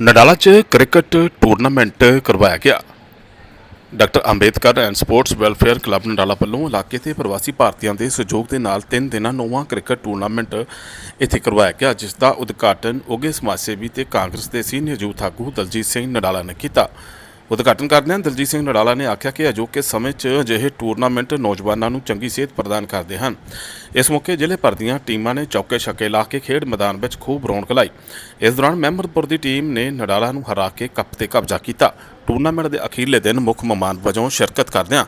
ਨਡਾਲਾ 'ਚ cricket tournament ਕਰਵਾਇਆ ਗਿਆ। Doctor Ambedkar and sports welfare club Nadala ਵੱਲੋਂ ਇਲਾਕੇ 'ਤੇ ਪ੍ਰਵਾਸੀ ਭਾਰਤੀਆਂ ਦੇ ਸਹਿਯੋਗ ਦੇ ਨਾਲ ਤਿੰਨ ਦਿਨਾਂ ਨੌਵਾਂ ਕ੍ਰਿਕਟ ਟੂਰਨਾਮੈਂਟ ਇੱਥੇ ਕਰਵਾਇਆ ਗਿਆ, ਜਿਸ ਦਾ ਉਦਘਾਟਨ ਉੱਘੇ ਸਮਾਜ ਸੇਵੀ ਤੇ ਕਾਂਗਰਸ ਦੇ ਸੀਨੀਅਰ ਯੂਥ ਆਗੂ ਦਲਜੀਤ ਸਿੰਘ ਨਡਾਲਾ ਨੇ ਕੀਤਾ। ਉਦਘਾਟਨ ਕਰਦਿਆਂ ਦਲਜੀਤ ਸਿੰਘ ਨੜਾਲਾ ਨੇ ਆਖਿਆ ਕਿ ਅਜੋਕੇ ਸਮੇਂ 'ਚ ਅਜਿਹੇ ਟੂਰਨਾਮੈਂਟ ਨੌਜਵਾਨਾਂ ਨੂੰ ਚੰਗੀ ਸਿਹਤ ਪ੍ਰਦਾਨ ਕਰਦੇ ਹਨ। ਇਸ ਮੌਕੇ ਜ਼ਿਲ੍ਹੇ ਭਰ ਦੀਆਂ ਟੀਮਾਂ ਨੇ ਚੌਕੇ ਛੱਕੇ ਲਾ ਕੇ ਖੇਡ ਮੈਦਾਨ ਵਿੱਚ ਖੂਬ ਰੌਣਕ ਲਾਈ। ਇਸ ਦੌਰਾਨ ਮਹਿਮਦਪੁਰ ਦੀ ਟੀਮ ਨੇ ਨੜਾਲਾ ਨੂੰ ਹਰਾ ਕੇ ਕੱਪ ਤੇ ਕਬਜ਼ਾ ਕੀਤਾ। ਟੂਰਨਾਮੈਂਟ ਦੇ ਅਖੀਰਲੇ ਦਿਨ ਮੁੱਖ ਮਹਿਮਾਨ ਵਜੋਂ ਸ਼ਿਰਕਤ ਕਰਦਿਆਂ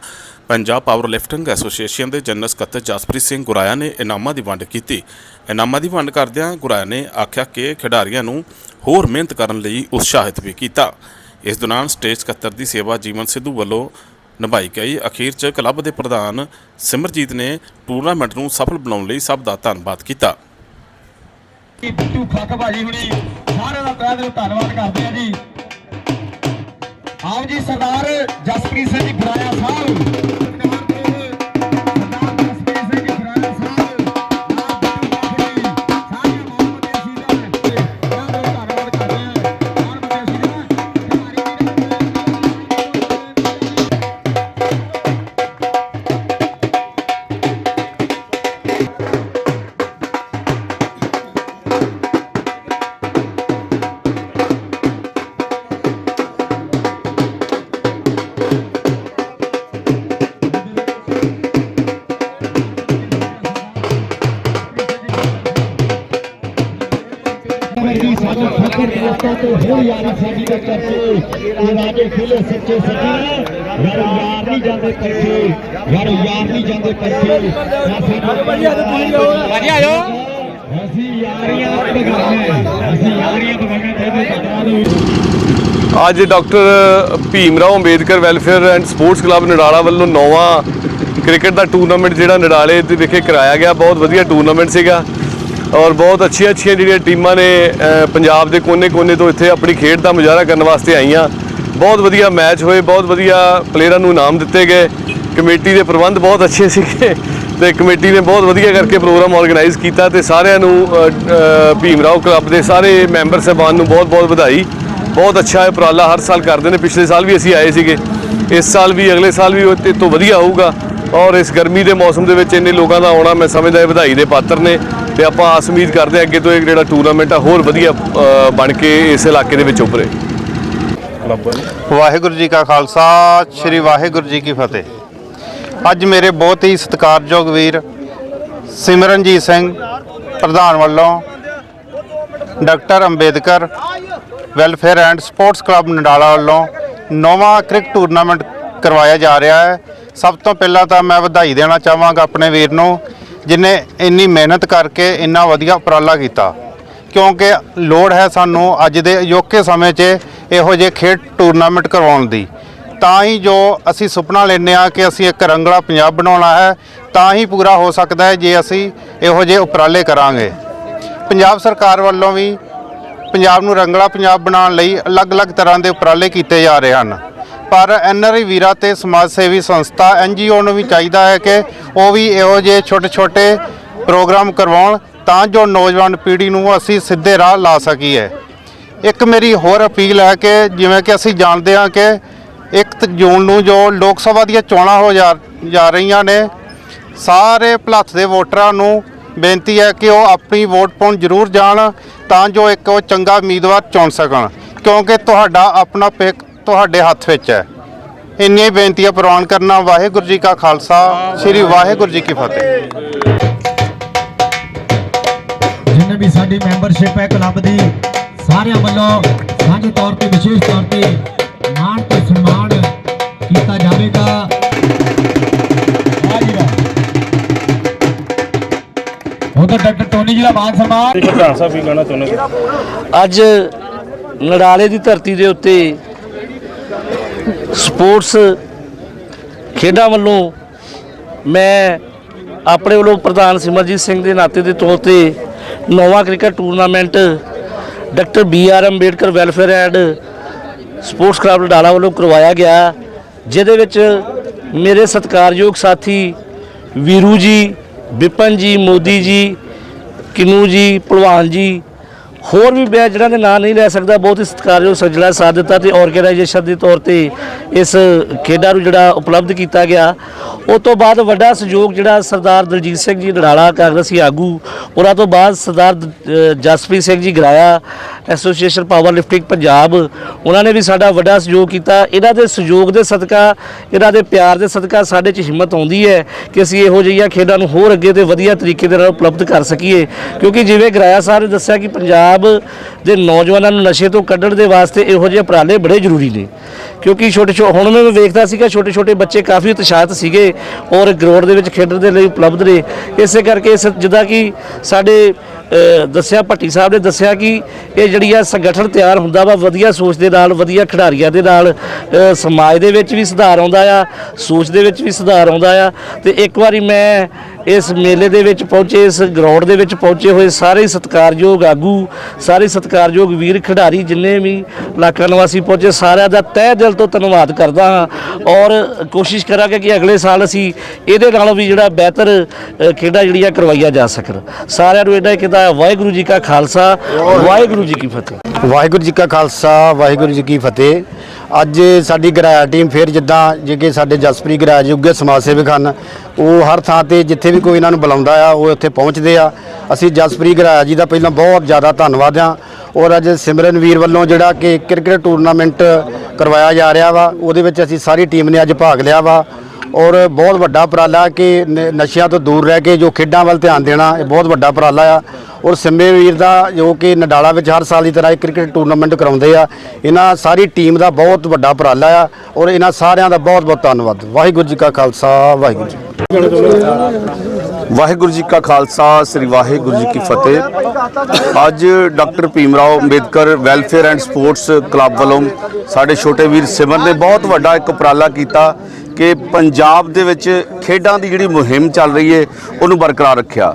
ਪੰਜਾਬ ਪਾਵਰ ਲਿਫਟਿੰਗ ਐਸੋਸੀਏਸ਼ਨ ਦੇ ਜਨਰਲ ਸਕੱਤਰ ਜਸਪ੍ਰੀਤ ਸਿੰਘ ਗੁਰਾਇਆ ਨੇ ਇਨਾਮਾਂ ਦੀ ਵੰਡ ਕੀਤੀ। ਇਨਾਮਾਂ ਦੀ ਵੰਡ ਕਰਦਿਆਂ ਗੁਰਾਇਆ ਨੇ ਆਖਿਆ ਕਿ ਖਿਡਾਰੀਆਂ ਨੂੰ ਹੋਰ ਮਿਹਨਤ ਕਰਨ ਲਈ ਉਤਸ਼ਾਹਿਤ ਵੀ ਕੀਤਾ। ਇਸ ਦੌਰਾਨ ਸਟੇਜ ਸਕੱਤਰ ਦੀ ਸੇਵਾ ਜੀਵਨ ਸਿੱਧੂ ਵੱਲੋਂ ਨਿਭਾਈ ਗਈ। ਅਖੀਰ 'ਚ ਕਲੱਬ ਦੇ ਪ੍ਰਧਾਨ ਸਿਮਰਜੀਤ ਨੇ ਟੂਰਨਾਮੈਂਟ ਨੂੰ ਸਫਲ ਬਣਾਉਣ ਲਈ ਸਭ ਦਾ ਧੰਨਵਾਦ ਕੀਤਾ। ਬਿੱਟੂ ਖੱਕ ਭਾਜੀ ਹੁਣੀ, ਸਾਰਿਆਂ ਦਾ ਤਹਿ ਦਿਲੋਂ ਧੰਨਵਾਦ ਕਰਦੇ ਆ ਜੀ। ਆਓ ਜੀ, ਸਰਦਾਰ ਜਸਪ੍ਰੀਤ ਸਿੰਘ ਜੀ ਫਰਾਇਆ ਸਾਹਿਬ। ਦੋਸਤਾਂ ਤੋਂ ਹੋ ਯਾਰੀ ਸਾਡੀ ਦਾ ਕਰਕੇ ਇਹ ਰਾਜੇ ਖੇਲੇ ਸੱਚੇ ਸੱਚੇ ਯਾਰ ਯਾਰ ਨਹੀਂ ਜਾਂਦੇ ਪੱਕੇ ਯਾਰ ਯਾਰ ਨਹੀਂ ਜਾਂਦੇ ਭਾਜੀ ਆਇਓ ਅਸੀਂ ਯਾਰੀਆਂ ਬਗਾਨੇ ਅਸੀਂ ਯਾਰੀਆਂ ਬਗਾਨੇ ਤੇ ਬਤਾ ਦੋ ਅੱਜ doctor Bhim Rao Ambedkar welfare and sports club Nadala ਵੱਲੋਂ ਨੌਵਾਂ ਕ੍ਰਿਕਟ ਦਾ ਟੂਰਨਾਮੈਂਟ ਜਿਹੜਾ ਨਡਾਲੇ ਦੇ ਵਿਖੇ ਕਰਾਇਆ ਗਿਆ। ਬਹੁਤ ਵਧੀਆ ਟੂਰਨਾਮੈਂਟ ਸੀਗਾ। ਔਰ ਬਹੁਤ ਅੱਛੀਆਂ ਅੱਛੀਆਂ ਜਿਹੜੀਆਂ ਟੀਮਾਂ ਨੇ ਪੰਜਾਬ ਦੇ ਕੋਨੇ-ਕੋਨੇ ਤੋਂ ਇੱਥੇ ਆਪਣੀ ਖੇਡ ਦਾ ਮੁਜ਼ਾਹਰਾ ਕਰਨ ਵਾਸਤੇ ਆਈਆਂ। ਬਹੁਤ ਵਧੀਆ ਮੈਚ ਹੋਏ, ਬਹੁਤ ਵਧੀਆ ਪਲੇਅਰਾਂ ਨੂੰ ਇਨਾਮ ਦਿੱਤੇ ਗਏ। ਕਮੇਟੀ ਦੇ ਪ੍ਰਬੰਧ ਬਹੁਤ ਅੱਛੇ ਸੀਗੇ ਤੇ ਕਮੇਟੀ ਨੇ ਬਹੁਤ ਵਧੀਆ ਕਰਕੇ ਪ੍ਰੋਗਰਾਮ ਆਰਗੇਨਾਈਜ਼ ਕੀਤਾ ਤੇ ਸਾਰਿਆਂ ਨੂੰ ਭੀਮ ਰਾਓ ਕਲੱਬ ਦੇ ਸਾਰੇ ਮੈਂਬਰ ਸਹਿਬਾਨ ਨੂੰ ਬਹੁਤ-ਬਹੁਤ ਵਧਾਈ। ਬਹੁਤ ਅੱਛਾ ਇਹ ਉਪਰਾਲਾ ਹਰ ਸਾਲ ਕਰਦੇ ਨੇ। ਪਿਛਲੇ ਸਾਲ ਵੀ ਅਸੀਂ ਆਏ ਸੀਗੇ। ਇਸ ਸਾਲ ਵੀ, ਅਗਲੇ ਸਾਲ ਵੀ ਉਹ ਇਹ ਤੋਂ ਵਧੀਆ ਹੋਊਗਾ। ਔਰ ਇਸ ਗਰਮੀ ਦੇ ਮੌਸਮ ਦੇ ਵਿੱਚ ਇੰਨੇ ਲੋਕਾਂ ਦਾ ਆਉਣਾ ਮੈਂ ਸਮਝਦਾ ਇਹ ਵਧਾਈ ਦੇ ਪਾਤਰ ਨੇ ਤੇ ਆਪਾਂ ਆਸ ਉਮੀਦ ਕਰਦੇ ਹਾਂ ਅੱਗੇ ਤੋਂ ਇਹ ਜਿਹੜਾ ਟੂਰਨਾਮੈਂਟ ਆ ਹੋਰ ਵਧੀਆ ਬਣ ਕੇ ਇਸ ਇਲਾਕੇ ਦੇ ਵਿੱਚ ਉਭਰੇ। ਵਾਹਿਗੁਰੂ ਜੀ ਕਾ ਖਾਲਸਾ, ਸ੍ਰੀ ਵਾਹਿਗੁਰੂ ਜੀ ਕੀ ਫਤਿਹ। ਅੱਜ ਮੇਰੇ ਬਹੁਤ ਹੀ ਸਤਿਕਾਰਯੋਗ ਵੀਰ ਸਿਮਰਨਜੀਤ ਸਿੰਘ, ਪ੍ਰਧਾਨ ਵੱਲੋਂ doctor Ambedkar welfare and sports club Nadala ਵੱਲੋਂ ਨੌਵਾਂ ਕ੍ਰਿਕਟ ਟੂਰਨਾਮੈਂਟ ਕਰਵਾਇਆ ਜਾ ਰਿਹਾ ਹੈ। ਸਭ ਤੋਂ ਪਹਿਲਾਂ ਤਾਂ ਮੈਂ ਵਧਾਈ ਦੇਣਾ ਚਾਹਾਂਗਾ ਆਪਣੇ ਵੀਰ ਨੂੰ, ਜਿਨੇ ਇੰਨੀ ਮਿਹਨਤ ਕਰਕੇ ਇੰਨਾ ਵਧੀਆ ਉਪਰਾਲਾ ਕੀਤਾ। ਕਿਉਂਕਿ ਲੋੜ ਹੈ ਸਾਨੂੰ ਅੱਜ ਦੇ ਅਜੋਕੇ ਸਮੇਂ 'ਚ ਇਹੋ ਜਿਹੇ ਖੇਡ ਟੂਰਨਾਮੈਂਟ ਕਰਵਾਉਣ ਦੀ। ਤਾਂ ਹੀ ਜੋ ਅਸੀਂ ਸੁਪਨਾ ਲੈਂਦੇ ਆ ਕਿ ਅਸੀਂ ਇੱਕ ਰੰਗਲਾ ਪੰਜਾਬ ਬਣਾਉਣਾ ਹੈ, ਤਾਂ ਹੀ ਪੂਰਾ ਹੋ ਸਕਦਾ ਹੈ ਜੇ ਅਸੀਂ ਇਹੋ ਜਿਹੇ ਉਪਰਾਲੇ ਕਰਾਂਗੇ। ਪੰਜਾਬ ਸਰਕਾਰ ਵੱਲੋਂ ਵੀ ਪੰਜਾਬ ਨੂੰ ਰੰਗਲਾ ਪੰਜਾਬ ਬਣਾਉਣ ਲਈ ਅਲੱਗ-ਅਲੱਗ ਤਰ੍ਹਾਂ ਦੇ ਉਪਰਾਲੇ ਕੀਤੇ ਜਾ ਰਹੇ ਹਨ। ਪਰ ਐਨਆਰਆਈ ਵੀਰਾ ਤੇ ਸਮਾਜ ਸੇਵੀ ਸੰਸਥਾ ਐਨਜੀਓ ਨੂੰ ਵੀ ਚਾਹੀਦਾ ਹੈ ਕਿ ਉਹ ਵੀ ਇਹੋ ਜਿਹੇ ਛੋਟੇ-ਛੋਟੇ ਪ੍ਰੋਗਰਾਮ ਕਰਵਾਉਣ ਤਾਂ ਜੋ ਨੌਜਵਾਨ ਪੀੜ੍ਹੀ ਨੂੰ ਅਸੀਂ ਸਿੱਧੇ ਰਾਹ ਲਾ ਸਕੀਏ। ਇੱਕ ਮੇਰੀ ਹੋਰ ਅਪੀਲ ਹੈ ਕਿ ਜਿਵੇਂ ਕਿ ਅਸੀਂ ਜਾਣਦੇ ਹਾਂ ਕਿ 1 ਜੂਨ ਨੂੰ ਜੋ ਲੋਕ ਸਭਾ ਦੀਆਂ ਚੋਣਾਂ ਹੋ ਜਾ ਜਾ ਰਹੀਆਂ ਨੇ, ਸਾਰੇ ਭਲੱਥ ਦੇ ਵੋਟਰਾਂ ਨੂੰ ਬੇਨਤੀ ਹੈ ਕਿ ਉਹ ਆਪਣੀ ਵੋਟ ਪਾਉਣ ਜ਼ਰੂਰ ਜਾਣ ਤਾਂ ਜੋ ਇੱਕ ਉਹ ਚੰਗਾ ਉਮੀਦਵਾਰ ਚੁਣ ਸਕਣ। ਕਿਉਂਕਿ ਤੁਹਾਡਾ ਆਪਣਾ ਪਿੱਕ ਤੁਹਾਡੇ ਹੱਥ ਵਿੱਚ ਹੈ। ਇੰਨੀਆਂ ਹੀ ਬੇਨਤੀਆਂ ਪ੍ਰਵਾਨ ਕਰਨਾ। ਵਾਹਿਗੁਰੂ ਜੀ ਕਾ ਖਾਲਸਾ। ਸ੍ਰੀ ਵਾਹਿਗੁਰੂ ਜੀ ਕੀ ਫਤਿਹ। ਜਿੰਨੇ ਵੀ ਸਾਡੀ ਮੈਂਬਰਸ਼ਿਪ ਹੈ ਕਲੱਬ ਦੀ ਸਾਰਿਆਂ ਵੱਲੋਂ ਸਾਂਝੇ ਤੌਰ ਤੇ ਵਿਸ਼ੇਸ਼ ਤੌਰ ਤੇ ਮਾਣ ਤੇ ਸਨਮਾਨ ਕੀਤਾ ਜਾਵੇਗਾ। ਵਾਹ ਜੀ ਵਾਹ। ਉਧਰ ਡਾਕਟਰ ਟੋਨੀ ਜੀ ਦਾ ਮਾਨ ਸਨਮਾਨ। ਅੱਜ ਨਡਾਲੇ ਦੀ ਧਰਤੀ ਦੇ ਉੱਤੇ ਸਪੋਰਟਸ ਖੇਡਾਂ ਵੱਲੋਂ ਮੈਂ ਆਪਣੇ ਵੱਲੋਂ ਪ੍ਰਧਾਨ ਸਿਮਰਜੀਤ ਸਿੰਘ ਦੇ ਨਾਤੇ ਦੇ ਤੌਰ ਤੇ ਨੌਵਾਂ cricket tournament doctor B R Ambedkar welfare and sports club Nadala ਵੱਲੋਂ ਕਰਵਾਇਆ ਗਿਆ, ਜਿਹਦੇ ਵਿੱਚ ਮੇਰੇ ਸਤਿਕਾਰਯੋਗ ਸਾਥੀ ਵੀਰੂ ਜੀ ਵਿਪਨ ਜੀ, ਮੋਦੀ ਜੀ, ਕਿਨੂ ਜੀ, ਭਲਵਾਨ ਜੀ ਹੋਰ ਵੀ ਮੈਂ ਜਿਹੜਾ ਦੇ ਨਾਂ ਨਹੀਂ ਲੈ ਸਕਦਾ, ਬਹੁਤ ਹੀ ਸਤਿਕਾਰਯੋਗ ਸੱਜਣਾ ਸਾਥ ਦਿੱਤਾ ਤੇ ਆਰਗੇਨਾਈਜੇਸ਼ਨ ਦੇ ਤੌਰ ਤੇ ਇਸ ਖੇਡਾਂ ਨੂੰ ਜਿਹੜਾ ਉਪਲਬਧ ਕੀਤਾ ਗਿਆ। ਉਸ ਤੋਂ ਬਾਅਦ ਵੱਡਾ ਸਹਿਯੋਗ ਜਿਹੜਾ ਸਰਦਾਰ ਦਲਜੀਤ ਸਿੰਘ ਜੀ, ਨੜਾਲਾ ਕਾਂਗਰਸੀ ਆਗੂ, ਉਹਨਾਂ ਤੋਂ ਬਾਅਦ Sardar Jaspreet Singh ji Garaya, association power lifting Punjab, ਉਹਨਾਂ ਨੇ ਵੀ ਸਾਡਾ ਵੱਡਾ ਸਹਿਯੋਗ ਕੀਤਾ। ਇਹਨਾਂ ਦੇ ਸਹਿਯੋਗ ਦੇ ਸਦਕਾ, ਇਹਨਾਂ ਦੇ ਪਿਆਰ ਦੇ ਸਦਕਾ ਸਾਡੇ 'ਚ ਹਿੰਮਤ ਆਉਂਦੀ ਹੈ ਕਿ ਅਸੀਂ ਇਹੋ ਜਿਹੀਆਂ ਖੇਡਾਂ ਨੂੰ ਹੋਰ ਅੱਗੇ ਤੇ ਵਧੀਆ ਤਰੀਕੇ ਦੇ ਨਾਲ ਉਪਲਬਧ ਕਰ ਸਕੀਏ। ਕਿਉਂਕਿ ਜਿਵੇਂ ਗਰਾਇਆ ਸਾਹਿਬ ਨੇ ਦੱਸਿਆ ਕਿ ਪੰਜਾਬ ਦੇ ਨੌਜਵਾਨਾਂ ਨੂੰ ਨਸ਼ੇ ਤੋਂ ਕੱਢਣ ਦੇ ਵਾਸਤੇ ਇਹੋ ਜਿਹੇ ਉਪਰਾਲੇ ਬੜੇ ਜ਼ਰੂਰੀ ਨੇ। ਕਿਉਂਕਿ ਛੋਟੇ ਛੋਟੇ ਹੁਣ ਮੈਂ ਵੇਖਦਾ ਸੀਗਾ ਛੋਟੇ ਛੋਟੇ ਬੱਚੇ ਕਾਫੀ ਉਤਸ਼ਾਹਿਤ ਸੀਗੇ ਔਰ ਗਰਾਊਂਡ ਦੇ ਵਿੱਚ ਖੇਡਣ ਦੇ ਲਈ ਉਪਲਬਧ ਨੇ। ਇਸੇ ਕਰਕੇ ਇਸ ਜਿੱਦਾਂ ਕਿ ਸਾਡੇ ਦੱਸਿਆ ਭੱਟੀ ਸਾਹਿਬ ਨੇ ਦੱਸਿਆ ਕਿ ਇਹ ਜਿਹੜੀ ਆ ਸੰਗਠਨ ਤਿਆਰ ਹੁੰਦਾ ਵਾ, ਵਧੀਆ ਸੋਚ ਦੇ ਨਾਲ, ਵਧੀਆ ਖਿਡਾਰੀਆਂ ਦੇ ਨਾਲ ਸਮਾਜ ਦੇ ਵਿੱਚ ਵੀ ਸੁਧਾਰ ਆਉਂਦਾ ਆ, ਸੋਚ ਦੇ ਵਿੱਚ ਵੀ ਸੁਧਾਰ ਆਉਂਦਾ ਆ। ਤੇ ਇੱਕ ਵਾਰੀ ਮੈਂ ਇਸ ਮੇਲੇ ਦੇ ਵਿੱਚ ਪਹੁੰਚੇ, ਇਸ ਗਰਾਊਂਡ ਦੇ ਵਿੱਚ ਪਹੁੰਚੇ ਹੋਏ ਸਾਰੇ ਸਤਿਕਾਰਯੋਗ ਆਗੂ, ਸਾਰੇ ਸਤਿਕਾਰਯੋਗ ਵੀਰ, ਖਿਡਾਰੀ ਜਿੰਨੇ ਵੀ ਇਲਾਕਾ ਨਿਵਾਸੀ ਪਹੁੰਚੇ, ਸਾਰਿਆਂ ਦਾ ਤਹਿ ਦਿਲ ਤੋਂ ਧੰਨਵਾਦ ਕਰਦਾ ਹਾਂ। ਔਰ ਕੋਸ਼ਿਸ਼ ਕਰਾਂਗੇ ਕਿ ਅਗਲੇ ਸਾਲ ਅਸੀਂ ਇਹਦੇ ਨਾਲੋਂ ਵੀ ਜਿਹੜਾ ਬਿਹਤਰ ਖੇਡਾਂ ਜਿਹੜੀਆਂ ਕਰਵਾਈਆਂ ਜਾ ਸਕਣ। ਸਾਰਿਆਂ ਨੂੰ ਇਹਦਾ ਕਿਦਾ ਵਾਹਿਗੁਰੂ ਜੀ ਕਾ ਖਾਲਸਾ, ਵਾਹਿਗੁਰੂ ਜੀ ਕੀ ਫਤਿਹ। ਵਾਹਿਗੁਰੂ ਜੀ ਕਾ ਖਾਲਸਾ, ਵਾਹਿਗੁਰੂ ਜੀ ਕੀ ਫਤਿਹ। ਅੱਜ ਸਾਡੀ ਗਰਾਇਆ ਟੀਮ ਫਿਰ ਜਿੱਦਾਂ ਜਿਵੇਂ ਸਾਡੇ ਜਸਪ੍ਰੀਤ ਗਰਾਇਆ ਜੁਗੇ ਸਮਾਜ ਸੇਵਕ ਹਨ, ਉਹ ਹਰ ਥਾਂ ਤੇ ਜਿੱਥੇ ਵੀ ਕੋਈ ਇਹਨਾਂ ਨੂੰ ਬੁਲਾਉਂਦਾ ਆ, ਉਹ ਉੱਥੇ ਪਹੁੰਚਦੇ ਆ। ਅਸੀਂ ਜਸਪ੍ਰੀਤ ਗਰਾਇਆ ਜੀ ਦਾ ਪਹਿਲਾਂ ਬਹੁਤ ਜ਼ਿਆਦਾ ਧੰਨਵਾਦ ਆ ਔਰ ਅੱਜ ਸਿਮਰਨ ਵੀਰ ਵੱਲੋਂ ਜਿਹੜਾ ਕਿ ਕ੍ਰਿਕਟ ਟੂਰਨਾਮੈਂਟ ਕਰਵਾਇਆ ਜਾ ਰਿਹਾ ਵਾ, ਉਹਦੇ ਵਿੱਚ ਅਸੀਂ ਸਾਰੀ ਟੀਮ ਨੇ ਅੱਜ ਭਾਗ ਲਿਆ ਵਾ। ਔਰ ਬਹੁਤ ਵੱਡਾ ਉਪਰਾਲਾ ਕਿ ਨਸ਼ਿਆਂ ਤੋਂ ਦੂਰ ਰਹਿ ਕੇ ਜੋ ਖੇਡਾਂ ਵੱਲ ਧਿਆਨ ਦੇਣਾ, ਇਹ ਬਹੁਤ ਵੱਡਾ ਉਪਰਾਲਾ ਆ। ਔਰ ਸਿੰਮੇ ਵੀਰ ਦਾ ਜੋ ਕਿ ਨਡਾਲਾ ਵਿੱਚ ਹਰ ਸਾਲ ਦੀ ਤਰ੍ਹਾਂ ਇੱਕ ਕ੍ਰਿਕਟ ਟੂਰਨਾਮੈਂਟ ਕਰਾਉਂਦੇ ਆ, ਇਹਨਾਂ ਸਾਰੀ ਟੀਮ ਦਾ ਬਹੁਤ ਵੱਡਾ ਉਪਰਾਲਾ ਆ ਔਰ ਇਹਨਾਂ ਸਾਰਿਆਂ ਦਾ ਬਹੁਤ ਬਹੁਤ ਧੰਨਵਾਦ। ਵਾਹਿਗੁਰੂ ਜੀ ਕਾ ਖਾਲਸਾ, ਵਾਹਿਗੁਰੂ ਜੀ ਵਾਹਿਗੁਰੂ ਜੀ ਕਾ ਖਾਲਸਾ, ਸ੍ਰੀ ਵਾਹਿਗੁਰੂ ਜੀ ਕੀ ਫਤਿਹ। ਅੱਜ doctor Bhim Rao Ambedkar welfare and sports club ਵੱਲੋਂ ਸਾਡੇ ਛੋਟੇ ਵੀਰ ਸਿਮਰ ਨੇ ਬਹੁਤ ਵੱਡਾ ਇੱਕ ਉਪਰਾਲਾ ਕੀਤਾ ਕਿ ਪੰਜਾਬ ਦੇ ਵਿੱਚ ਖੇਡਾਂ ਦੀ ਜਿਹੜੀ ਮੁਹਿੰਮ ਚੱਲ ਰਹੀ ਹੈ, ਉਹਨੂੰ ਬਰਕਰਾਰ ਰੱਖਿਆ।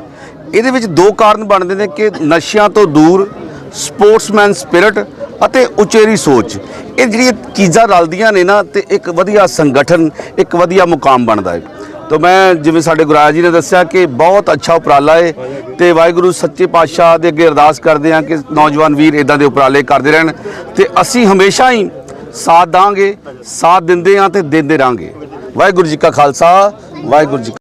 ਇਹਦੇ ਵਿੱਚ ਦੋ ਕਾਰਨ ਬਣਦੇ ਨੇ ਕਿ ਨਸ਼ਿਆਂ ਤੋਂ ਦੂਰ ਸਪੋਰਟਸਮੈਨ ਸਪਿਰਿਟ ਅਤੇ ਉਚੇਰੀ ਸੋਚ। ਇਹ ਜਿਹੜੀਆਂ ਚੀਜ਼ਾਂ ਰਲਦੀਆਂ ਨੇ ਨਾ ਤੇ ਇੱਕ ਵਧੀਆ ਸੰਗਠਨ, ਇੱਕ ਵਧੀਆ ਮੁਕਾਮ ਬਣਦਾ ਹੈ। ਤਾਂ ਮੈਂ ਜਿਵੇਂ ਸਾਡੇ ਗੁਰਾਜ ਜੀ ਨੇ ਦੱਸਿਆ ਕਿ ਬਹੁਤ ਅੱਛਾ ਉਪਰਾਲਾ ਹੈ ਤੇ ਵਾਹਿਗੁਰੂ ਸੱਚੇ ਪਾਤਸ਼ਾਹ ਦੇ ਅੱਗੇ ਅਰਦਾਸ ਕਰਦੇ ਹਾਂ ਕਿ ਨੌਜਵਾਨ ਵੀਰ ਇਦਾਂ ਦੇ ਉਪਰਾਲੇ ਕਰਦੇ ਰਹਿਣ ਤੇ ਅਸੀਂ ਹਮੇਸ਼ਾ ਹੀ ਸਾਥ ਦਾਂਗੇ, ਸਾਥ ਦਿੰਦੇ ਹਾਂ ਤੇ ਦਿੰਦੇ ਰਾਂਗੇ ਵਾਹਿਗੁਰੂ ਜੀ ਕਾ ਖਾਲਸਾ, ਵਾਹਿਗੁਰੂ ਜੀ